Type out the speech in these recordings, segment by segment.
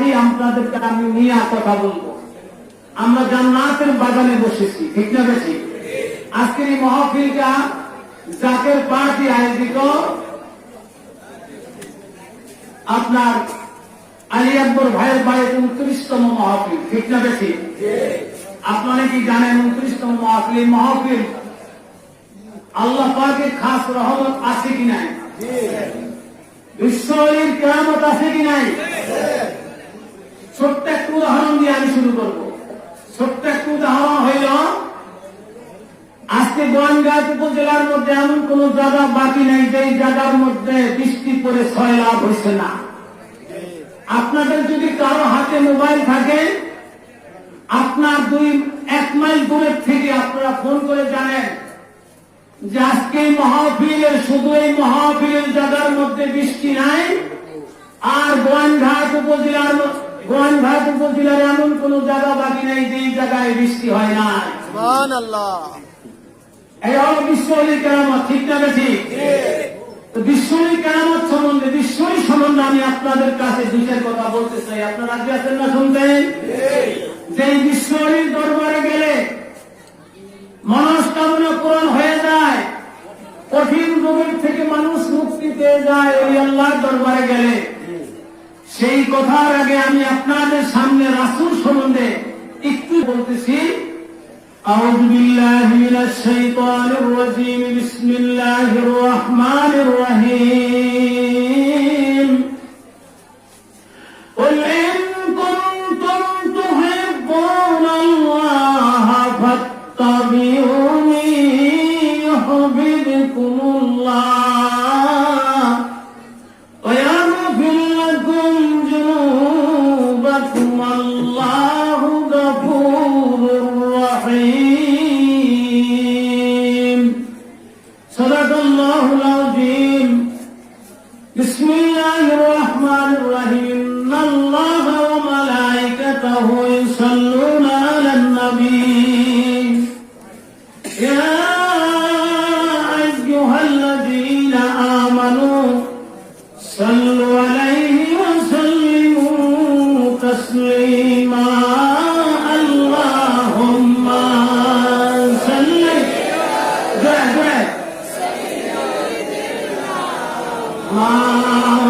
কাজেই আপনাদেরকে আমি নিয়ে কথা বলব। আমরা জান্নাতের বাগানে বসেছি ঠিক না বেশি? আজকের এই মহফিলটা জাকের পার্টি আয়োজিত। আপনার আলী আকবর ভাইয়ের বাড়িতে উনত্রিশতম মহফিল ঠিক না বেশি? আপনারা কি জানেন উনত্রিশতম মহফিল এই মহফিল আল্লাহ পাকের খাস রহমত আছে কি নাই? বিশ্বরীর কেরামত আছে কি নাই? ছোট্ট একটু উদাহরণ দিয়ে আমি শুরু করব। ছোট্ট একটু উদাহরণ হইল, আজকে গোয়ানঘাট উপজেলার মধ্যে এমন কোন জায়গা বাকি নাই যে জায়গার মধ্যে বৃষ্টি পরে ছয় লাভ হয়েছে না। আপনাদের যদি কারও হাতে মোবাইল থাকে, আপনার দুই, এক মাইল দূরের থেকে আপনারা ফোন করে জানেন যে আজকে মহাফিলের শুধু এই মহাফিলের জায়গার মধ্যে বৃষ্টি নাই, আর গোয়ানঘাট উপজেলার ম- গোয়ানঘাট উপজেলার এমন কোন জায়গা বাকি নেই যে জায়গায় বৃষ্টি হয় না। এই হল কেরামত ঠিক না বেশি বিশ্বরী কেরামত সম্বন্ধে বিশ্বরী সম্বন্ধে আমি আপনাদের কাছে দুইটার কথা বলতে চাই। আপনারা আজকে আছেন না শুনতেন যে বিশ্বরীর দরবারে গেলে মনস্কামনা পূরণ হয়ে যায় কঠিন রোগের থেকে মানুষ মুক্তি পেয়ে যায় ওই আল্লাহর দরবারে গেলে। সেই কথার আগে আমি আপনাদের সামনে রাসুল সম্বন্ধে একটু বলতেছি أعوذ بالله من الشيطان الرجيم بسم الله الرحمن الرحيم قل إن Ah.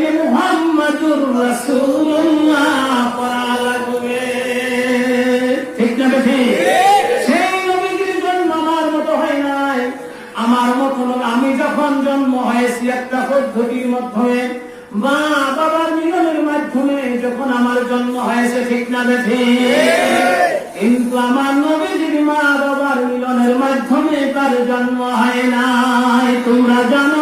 পদ্ধতির মাধ্যমে মা বাবার মিলনের মাধ্যমে যখন আমার জন্ম হয়েছে, ঠিক না দেখে কিন্তু আমার নবীজির মা বাবার মিলনের মাধ্যমে তার জন্ম হয় নাই। তোমরা জানো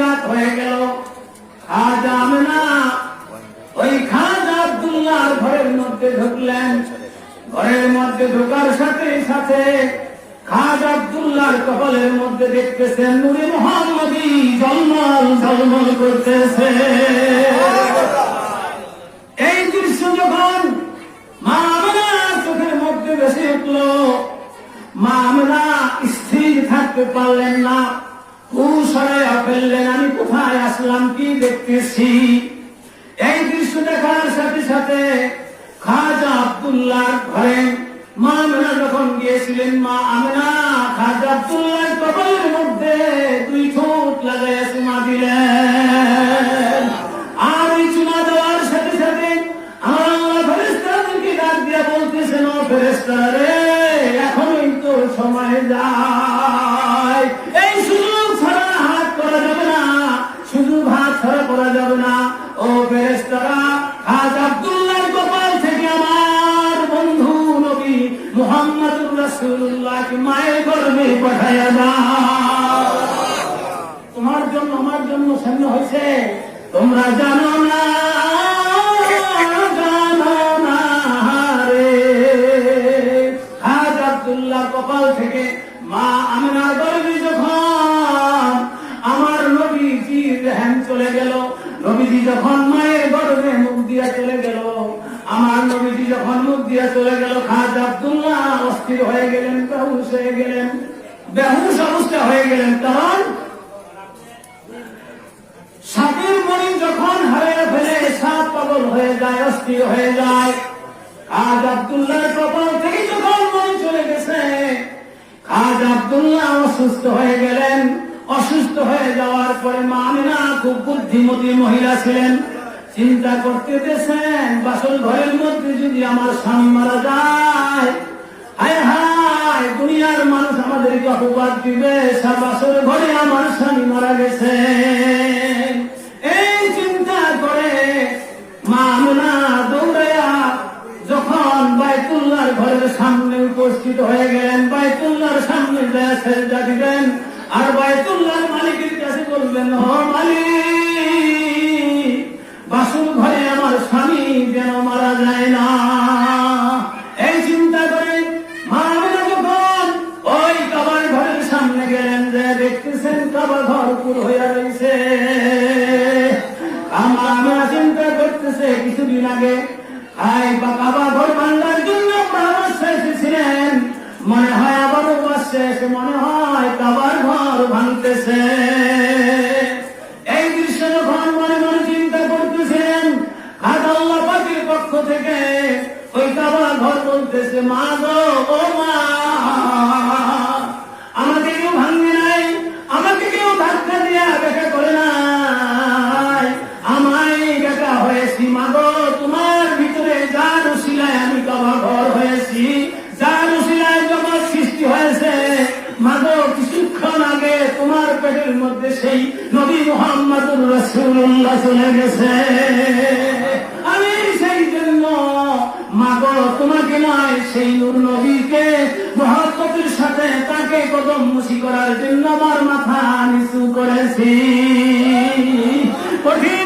রাত হয়ে গেল। আজ ওই ঘরের মধ্যে ঢুকলেন। ঘরের মধ্যে ঢোকার সাথে সাথে খাজ আব্দুল্লাহ কপালের মধ্যে দেখতেছেন, নুরে মোহাম্মদী জলমল জলমল করতেছে see রাসূলুল্লাহকে মায়ের গর্ভে পাঠায়া দাও তোমার জন্য আমার জন্য সামনে হয়েছে। তোমরা জানো না। দিয়া চলে গেল খাজ আব্দুল্লাহ, অস্থির হয়ে গেলেন, বেহুশ হয়ে গেলেন। বেহুশ অবস্থা হয়ে গেলেন কারণ সাপের মণি যখন হারিয়ে ফেলে সাপ পাগল হয়ে যায়, অস্থির হয়ে যায়। আজ আব্দুল্লাহ কপাল থেকে যখন মনে চলে গেছে আজ আব্দুল্লাহ অসুস্থ হয়ে গেলেন। অসুস্থ হয়ে যাওয়ার পরে মা আমিনা খুব বুদ্ধিমতী মহিলা ছিলেন। চিন্তা করতে দিয়েছেন বাসল ঘরের মধ্যে যদি আমার স্বামী মারা যায়, হায় হায়, দুনিয়ার মানুষ আমাদেরকে অপবাদ দিবে বাসল ঘরে আমার স্বামী মারা গেছে। এই চিন্তা করে মা আমিনা দৌড়াইয়া যখন বাইতুল্লাহর ঘরের সামনে উপস্থিত হয়ে গেলেন, বাইতুল্লাহর সামনে যায় সেজদা আর বাইতুল্লাহর মালিকের কাছে বলবেন ও মালিক বাসুর ঘরে আমার স্বামী যেন মারা যায় না? এই চিন্তা করে ওই কাবার ঘরের সামনে গেলেন যে দেখতেছেন কাবার ঘর হইয়া রয়েছে। আমার চিন্তা করতেছে কিছুদিন আগে, আই বা ঘর ভাঙ্গার জন্য মনে হয় আবারও বাসছে মনে হয় কাবার ঘর ভাঙতেছে। বলতেছে, মা গো, ও মা, আমাকে কেউ ভাঙবে নাই, আমাকে কেউ ধাক্কা দিয়া দেখা করে নাই। আমায় দেখা হয়েছি, মা গো, তোমার ভিতরে যার উশিলায় আমি কাবা ঘর হয়েছি, যার উশিলায় জগৎ সৃষ্টি হয়েছে মাগো কিছুক্ষণ আগে তোমার পেটের মধ্যে সেই নবী মোহাম্মদুর রসুল্লাহ চলে গেছে। নয় সেই নূর নবীকে মহব্বতের সাথে তাকে কদম মুসি করার জন্য আমার মাথা নিচু করেছি। কঠিন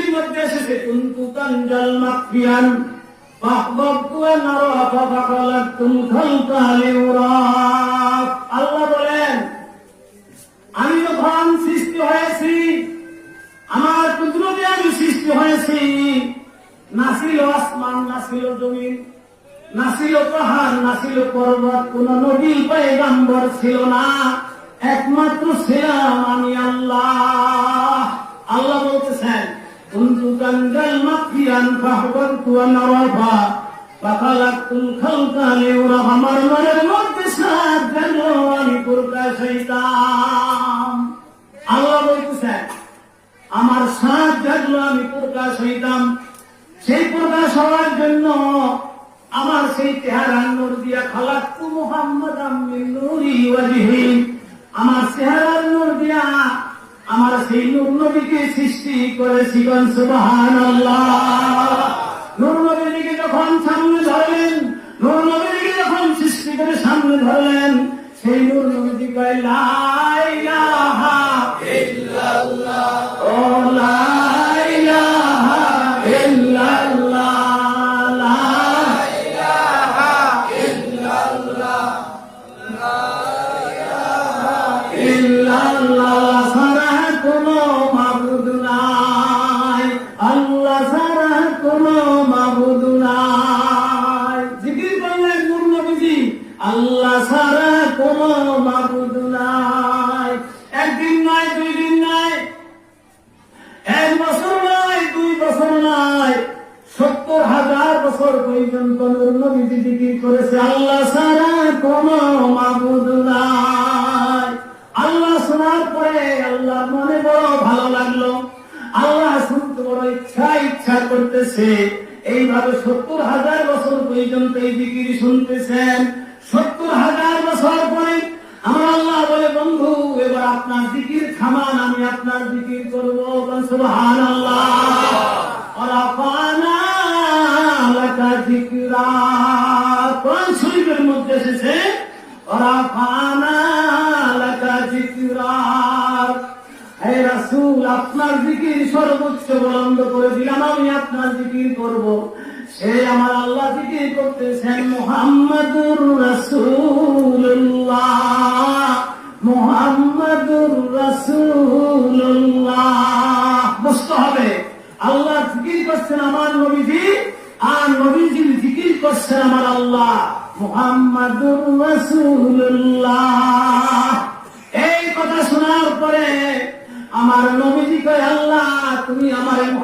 কুরসির মধ্যে এসেছে কুনতু কানজাল মাকফিয়ান ফাহবাবতু আন আরাফা ফাকালাতুম খালকা লিউরাফ আল্লাহ বলেন, আমি যখন সৃষ্টি হয়েছি, আমার কুদরতে আমি সৃষ্টি হয়েছি। নাসিল আসমান নাসিল জমিন নাসিল পাহাড় নাসিল পর্বত, কোন নবী পয়গাম্বর ছিল না। একমাত্র ছিলাম আমি আল্লাহ আল্লাহ বলতেছেন কুনতু কানজাল মাকিয়ান আমার মনের সাত আল্লাহ জাগলো আমি প্রকাশ হইতাম সেই প্রকাশ হওয়ার জন্য আমার সেই চেহারা দিয়া খালাক্তু মুহাম্মদ আমিন নূরি ওয়াজহি আমার চেহারার দিয়া আমার সেই নূর নবীকে সৃষ্টি করেছি গন সুবহানাল্লাহ। নবীকে যখন সামনে ধরলেন, নবীকে যখন সৃষ্টি করে সামনে ধরলেন, সেই নূর নবী কয়, লা ইলাহা ও লা সর্বোচ্চ বুলন্দ করে দিলাম, আমি আপনার জিকির করব। সে আমার আল্লাহ জিকির করতেছেন, মুহাম্মাদুর রাসূলুল্লাহ মুহাম্মাদুর রাসূলুল্লাহ। বুঝতে হবে, আল্লাহ জিকির করছেন আমার নবীজি, আর নবীজি জিকির করছেন আমার আল্লাহ, মুহাম্মাদুর রাসূলুল্লাহ এই কথা শোনার পরে আমার নবীজি কয় আল্লাহ তুমি আমার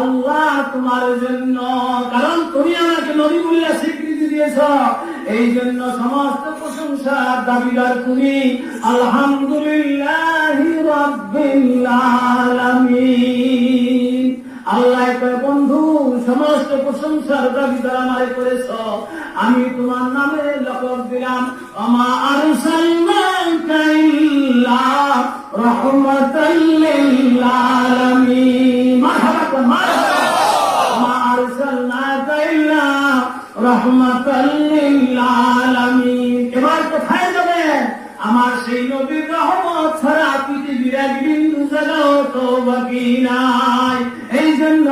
আল্লাহ তোমার জন্য, কারণ তুমি আমাকে নবী বলিয়া স্বীকৃতি দিয়েছ। এই জন্য সমস্ত প্রশংসা দাবিদার তুমি আলহামদুলিল্লাহ আল্লাহ বন্ধু, সমস্ত প্রশংসার দাবিদার আমারে করেছ। আমি তোমার নামে লকব দিলাম। আমা আরসালনাকা ইল্লা যাবেন আমার সেই নবীর রহমত ছাড়া পৃথিবীর এক এই জন্য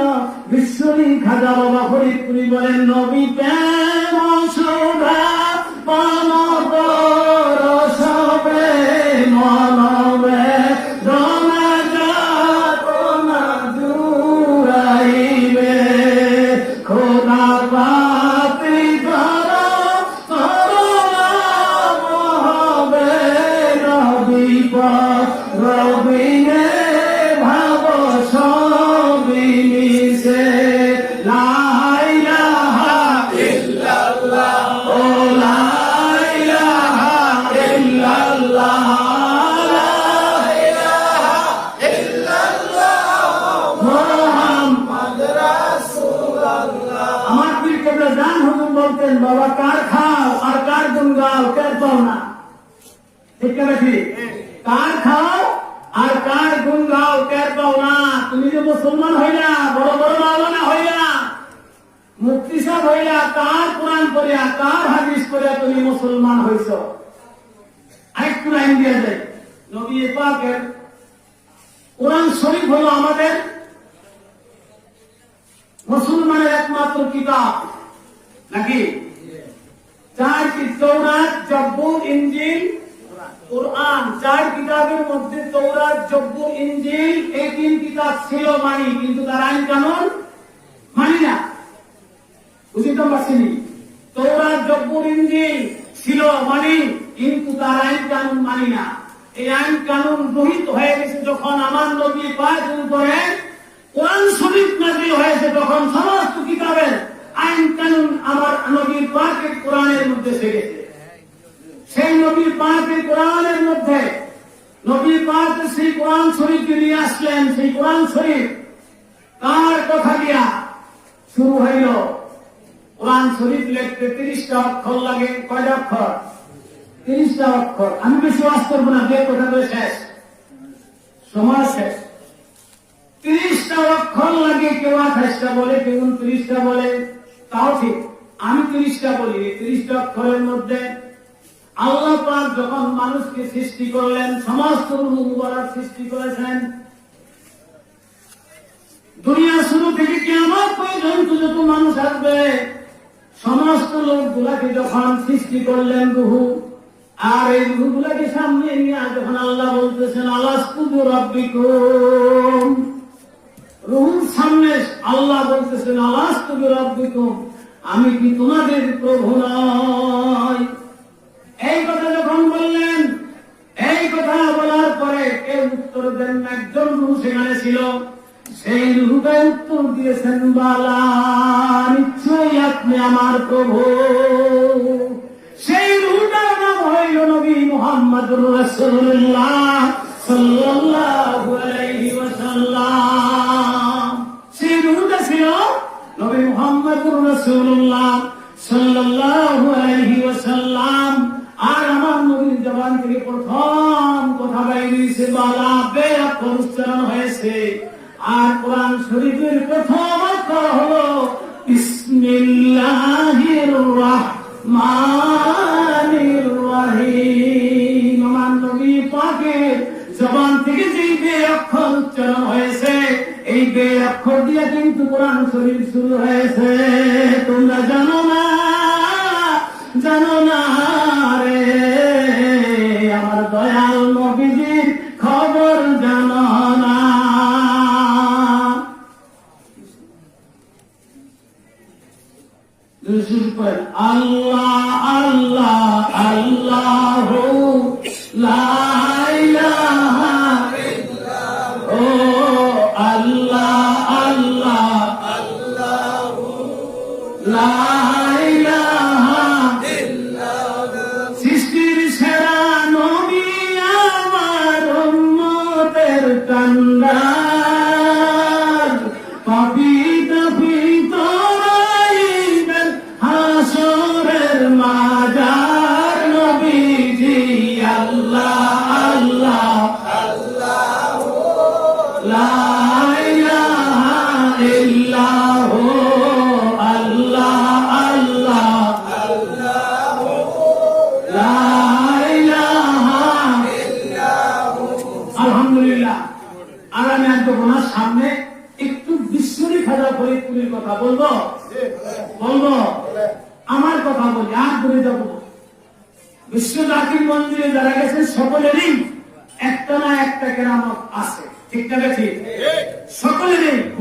বিশ্বরী খাজা বাবা ফরিদপুরি বলেন নবী প্রেম ঠিক কার খাও আর কার গুন গাও কার পাও না। তুমি যে মুসলমান হইলা, বড় বড় মাওলানা হইলা মুক্তি সাহেব হইলা কার কোরআন পড়িয়া কার হাদিস পড়িয়া তুমি মুসলমান হইছ। আরেকটু লাইন দিয়ে যায় নবী পাকের কোরআন শরীফ হলো আমাদের মুসলমানের একমাত্র কিতাব, নাকি? চার কি তৌরাত জব্বুর ইঞ্জিল কোরআন চার কিতাবের মধ্যে তৌরাত জব্বুর ইঞ্জিল এই তিন কিতাব ছিল মানি, কিন্তু তার আইন কানুন মানি না। বুঝতে পারছিনি তৌরাত জব্বুর ইঞ্জিল ছিল মানি, কিন্তু তার আইন কানুন মানি না। এই আইন কানুন রহিত হয়ে গেছে যখন আমার নবী পাঁচ উপরে কোরআন শরীফ নাজিল হয়েছে তখন সমস্ত কিতাবের আইন কানুন আমার নবীর পাকের কোরআনের মধ্যে এসে গেছে সেই নবীর পাকের কোরআনের মধ্যে, নবীর পাক সেই কোরআন শরীফকে নিয়ে আসলেন, সেই কোরআন শরীফ কার কথা দিয়া শুরু হইল? কোরআন শরীফ লিখতে তিরিশটা অক্ষর লাগে, কয়টা অক্ষর? তিরিশটা অক্ষর। আমি বেশি ওয়াজ করব না, যে কথা বলে শেষ। সময় শেষ। তিরিশটা অক্ষর লাগে, কেউ আঠাশটা বলে, কেউ উনত্রিশটা বলে, তাও ঠিক। আমি তিরিশটা বলি তিরিশটা অক্ষরের মধ্যে আল্লাহ পাক যখন মানুষকে সৃষ্টি করলেন, সমস্ত মুবারক সৃষ্টি করেছেন। দুনিয়া শুরু থেকে কি আমার পর্যন্ত যত মানুষ আসবে, সমস্ত লোকগুলাকে যখন সৃষ্টি করলেন রুহু, আর এই রুহগুলাকে সামনে নিয়ে যখন আল্লাহ বলতেছেন আল্লাহ রব্বিকুম? রুহুর সামনে আল্লাহ বলতেছেন আল্লাহ রব্বিকুম? আমি কি তোমাদের প্রভু নয় এই কথা যখন বললেন, এই কথা বলার পরে কেউ উত্তর দেন একজন রুহু সেখানে ছিল। সেই রুহুটাই উত্তর দিয়েছেন, বালা, নিশ্চয়ই আপনি আমার প্রভু। সেই রুহুটার নাম হইল নবী মোহাম্মদ রসুল্লাহ সাল্লাল্লাহু আলাইহি সেই রুহুটা ছিল নবী মোহাম্মদ রসুল্লাহ সাল্লাল্লাহু আলাইহি ওয়াসাল্লাম। আর আমার নবীর জবান থেকে প্রথম কথা বাইরেছে, বালা বে অক্ষর উচ্চারণ হয়েছে। আর কোরআন শরীফের প্রথম অক্ষর হলো, বিসমিল্লাহির রাহমানির রহিম। আমার নবী পাকের জবান থেকে যেই বে অক্ষর উচ্চারণ হয়েছে, এই বে অক্ষর দিয়ে কিন্তু কোরআন শরীফ শুরু হয়েছে। তোমরা জানো না জানো না। রে আমার দয়াল নবীজির খবর জানো না। আল্লাহ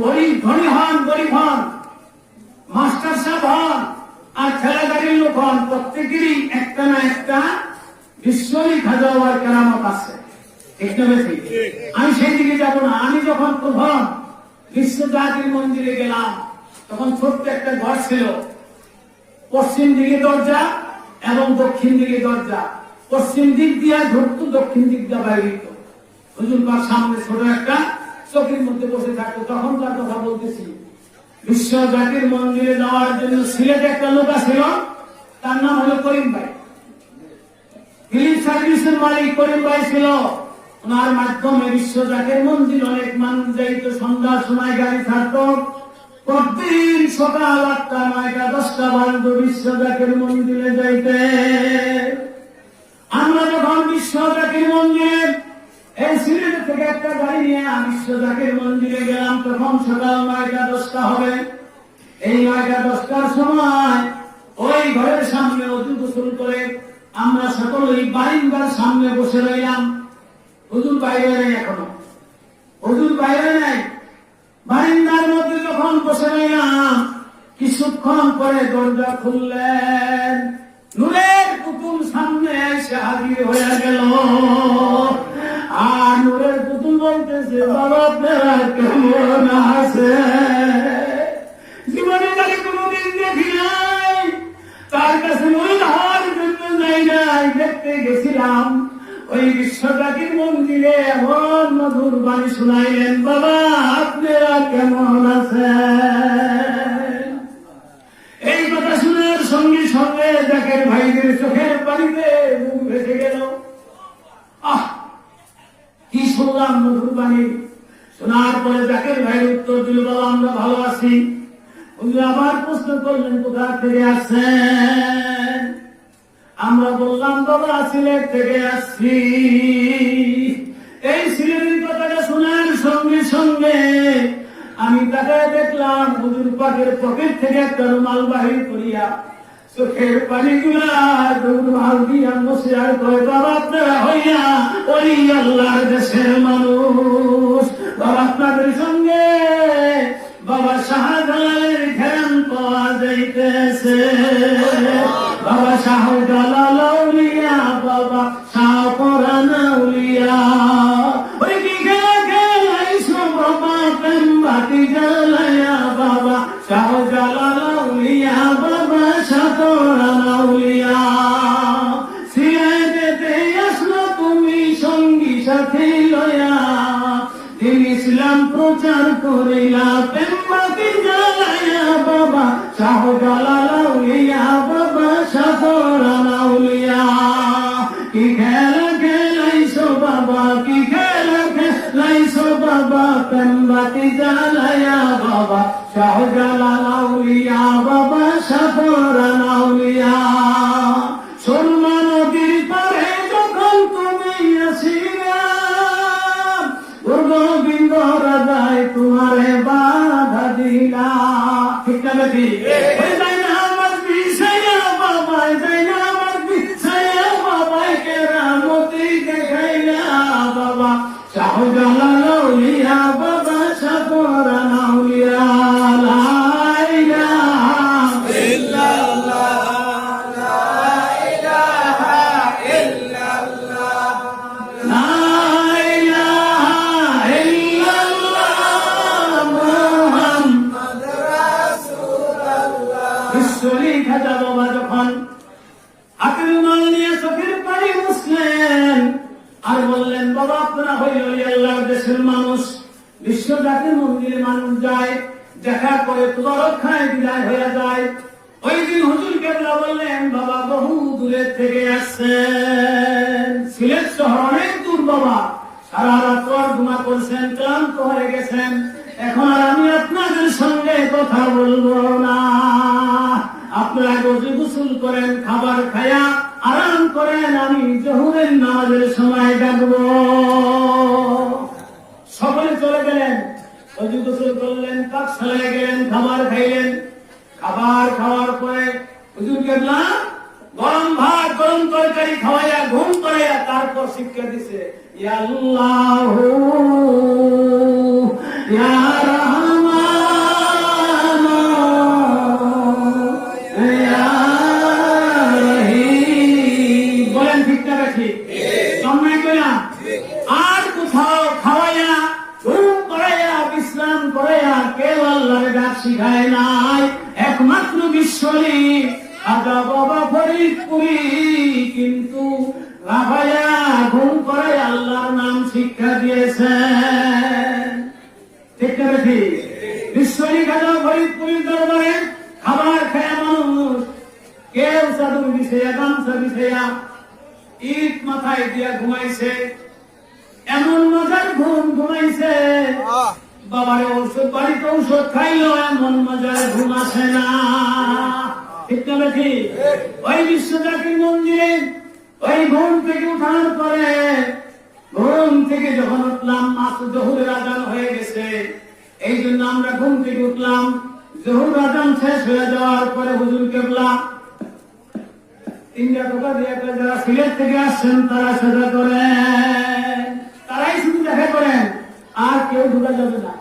গরিব ধনী হন গরিব হন মাস্টার সাহেব হন আর ঠেলাগাড়ির লোক হন প্রত্যেকেরই একটা না একটা বিশ্বরী খাজা হওয়ার কেরামত আছে। আমি সেই দিকে যাব না। আমি যখন প্রথম বিশ্ব জাতির মন্দিরে গেলাম, তখন ছোট্ট একটা ঘর ছিল। পশ্চিম দিকে দরজা এবং দক্ষিণ দিকে দরজা। পশ্চিম দিক দিয়ে ঢুকতো দক্ষিণ দিক দিয়ে বাইরে হুজুর সামনে ছোট একটা চোখের মধ্যে বসে থাকতো কথা বলতেছি। বিশ্ব জাতির মন্দিরে যাওয়ার জন্য সিলেটে একটা লোক তার নাম হলো করিম ভাই। মন্দির অনেক মানুষ যাইতো সন্ধ্যার সময় গাড়ি প্রতিদিন সকাল আটটা, নয়টা, দশটা মন্দিরে যাইতে। আমরা যখন বিশ্ব জাতির মন্দিরে এই সিলেট থেকে একটা গাড়ি নিয়ে বিশ্ব জাতির মন্দিরে গেলাম, তখন সকাল নয়টা দশটা হবে। এই নয়টা দশটার সময় ওই ঘরের সামনে অজু গোসল করে আমরা সকল ওই বারিন্দার সামনে বসে রইলাম। হুজুর বাইরে নেই এখনও। হুজুর বাইরে নেই। বারিন্দার মধ্যে যখন বসে রইলাম, কিছুক্ষণ পরে দরজা খুললেন। নূরের পুতুল সামনে এসে হাজির হয়ে গেল। আর নূরের পুতুল বলতেছে, বাবা, আপনারা কেমন আছে? জীবনে তাকে কোনোদিন দেখি নাই। তার কাছে মনে হওয়ার জন্য যাই নাই দেখতে গেছিলাম। ওই বিশ্বজাতির মন্দিরে এমন মধুর বাণী শুনাইলেন, বাবা, আপনারা কেমন আছেন এই কথা শোনার সঙ্গে সঙ্গে দেখেন ভাইদের চোখের পানিতে মুখ ভেসে গেল। শুনলাম মধুর বাণী শোনার পরে জাকের ভাইয়ের উত্তর দিল, বাবা, আমরা ভালো আছি। উনি আবার প্রশ্ন করলেন কোথা থেকে আসছেন? আমরা বললাম, বাবা, সিলেট থেকে আসছি। এই সিলেটের কথাটা শোনার সঙ্গে সঙ্গে আমি তাকে দেখলাম, হুজুর পাকের পকেট থেকে একটা রুমাল বাহির করিয়া চোখের পানি গুলা বাবা হইয়া ওই দেশের মানুষ। বাবা আপনাদের সঙ্গে বাবা শাহজালালের ঘেরান পাওয়া যাইতেছে। বাবা শাহ জালাল আউলিয়া, বাবা শাহ পরান আউলিয়া। শাহজালাল উলিয়া বলব না। আপনারা গজু গোসল করেন, খাবার খায়া আরাম করেন, আমি জহুরের নামাজের সময় ডাকবো সকলে চলে গেলেন অজু গোসল করলেন পাকশালায় গেলেন, খাবার খাইলেন। খাবার খাওয়ার পরে হুজুর কেবলা, গরম ভাত, গরম তরকারি খাওয়াইয়া, ঘুম করাইয়া তারপর শিক্ষা দিছে ইয়া আল্লাহ ইয়া শিখায় নাই, একমাত্র বিশ্বরী। আদা বাবা ফরিদপুরি কিন্তু ঘুম করাই আল্লাহর নাম শিক্ষা দিয়েছেন। কেউ চাদর বিছাইয়া, গামছা ইট মাথায় দিয়া ঘুমাইছে। এমন মজার ঘুম ঘুমাইছে। বাবার ঔষধ বাড়িতে ঔষধ খাইলো এমন মজার ঘুম আসে না। ঠিক না বেঠি? ওই বিশ্বজাতির মন্দিরে ওই ঘুম থেকে উঠানোর পরে ঘুম থেকে যখন উঠলাম মাস জহুরের আজান হয়ে গেছে। এই জন্য আমরা ঘুম থেকে উঠলাম। জহুর আজান শেষ হয়ে যাওয়ার পরে হুজুর কেবলা তিনটা টাকা দিয়ে একটা যারা সিলেট থেকে আসছেন তারা সেটা করেন। তারাই শুধু দেখা করেন। আর কেউ ঢুকা যাবে না।